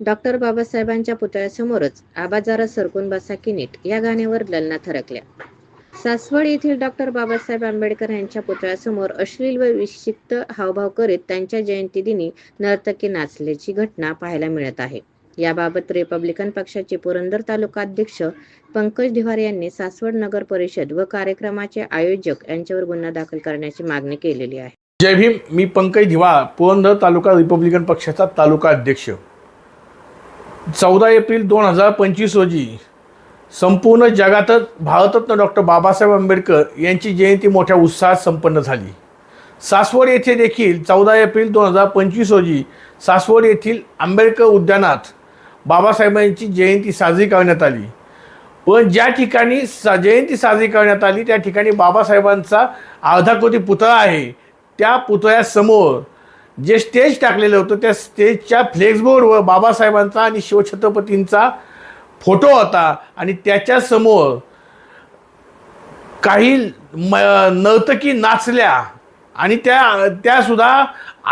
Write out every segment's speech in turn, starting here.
Doctor बाबासाहेबांच्या पुतळ्यासमोरच आबाजारा सरकून बसा की नीट या गाण्यावर ललना थरकल्या. सासवड येथील डॉक्टर बाबासाहेब आंबेडकर यांच्या पुतळ्यासमोर अश्लील व विक्षिप्त हावभाव करीत त्यांच्या जयंती दिनी नर्तकी नाचल्याची घटना पाहायला मिळत आहे. याबाबत रिपब्लिकन पक्षाचे पुरंदर तालुका अध्यक्ष पंकज धिवार यांनी सासवड नगर परिषद व कार्यक्रमाचे आयोजक यांच्यावर गुन्हा दाखल करण्याची मागणी केलेली आहे. जय भीम मी पंकज धिवाळ पुरंदर तालुका रिपब्लिकन पक्षाचा तालुका अध्यक्ष. चौदा एप्रिल दोन हजार पंचवीस रोजी संपूर्ण जगातच भारतरत्न डॉक्टर बाबासाहेब आंबेडकर यांची जयंती मोठ्या उत्साहात संपन्न झाली. सासवड येथे देखील चौदा एप्रिल दोन हजार पंचवीस रोजी सासवड येथील आंबेडकर उद्यानात बाबासाहेबांची जयंती साजरी करण्यात आली. पण ज्या ठिकाणी सा जयंती साजरी करण्यात आली त्या ठिकाणी बाबासाहेबांचा अर्धा कोटी पुतळा आहे. त्या पुतळ्यासमोर जे स्टेज टाकलेलं होतं त्या स्टेजच्या फ्लेक्सबोर्डवर बाबासाहेबांचा आणि शिवछत्रपतींचा फोटो होता. आणि त्याच्यासमोर काही म नर्तकी नाचल्या. आणि त्या त्यासुद्धा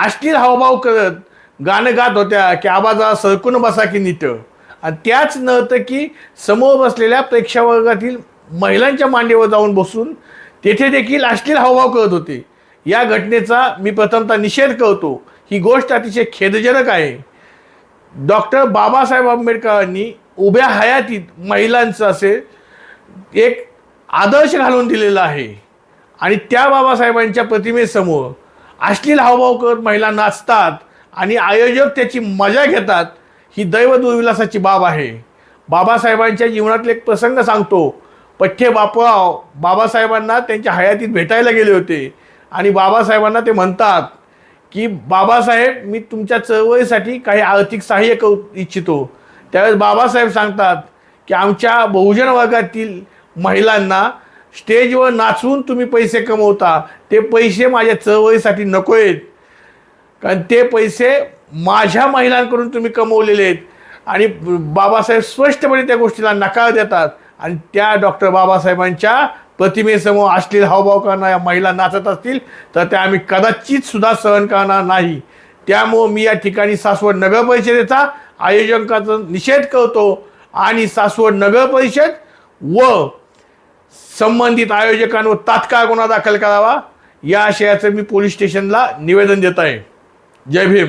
अश्लील हावभाव करत गाणं गात होत्या की आबाजा सरकून बसा की नीट. आणि त्याच नर्तकी समोर बसलेल्या प्रेक्षावर्गातील महिलांच्या मांडीवर जाऊन बसून तेथे देखील अश्लील हावभाव करत होते. या घटनेचा मी प्रथमतः निषेध करतो. ही गोष्ट अतिशय खेदजनक आहे. डॉक्टर बाबासाहेब आंबेडकरांनी उभ्या हयातीत महिलांचं असे एक आदर्श घालून दिलेला आहे. आणि त्या बाबासाहेबांच्या प्रतिमेसमोर अश्लील हावभाव करत महिला नाचतात आणि आयोजक त्याची मजा घेतात ही दैव दुर्विलासाची बाब आहे. बाबासाहेबांच्या जीवनातले एक प्रसंग सांगतो. पठ्ठे बापराव बाबासाहेबांना त्यांच्या हयातीत भेटायला गेले होते. आणि बाबासाहेबांना ते म्हणतात की बाबासाहेब मी तुमच्या चळवळीसाठी काही आर्थिक सहाय्य करू इच्छितो. त्यावेळेस बाबासाहेब सांगतात की आमच्या बहुजन वर्गातील महिलांना स्टेजवर नाचून तुम्ही पैसे कमवता. ते पैसे माझ्या चळवळीसाठी नको आहेत कारण ते पैसे माझ्या महिलांकडून तुम्ही कमवलेले आहेत आणि बाबासाहेब स्पष्टपणे त्या गोष्टीला नकार देतात. आणि त्या डॉक्टर बाबासाहेबांच्या प्रतिमेसमोर अश्लील हावभाव करणाऱ्या महिला नाचत असतील तर त्या आम्ही कदाचित सुद्धा सहन करणार नाही. त्यामुळं मी या ठिकाणी सासवड नगर परिषदेचा आयोजकांचा निषेध करतो आणि सासवड नगर परिषद व संबंधित आयोजकांवर तात्काळ गुन्हा दाखल करावा या आशयाचं मी पोलीस स्टेशनला निवेदन देत आहे. जय भीम.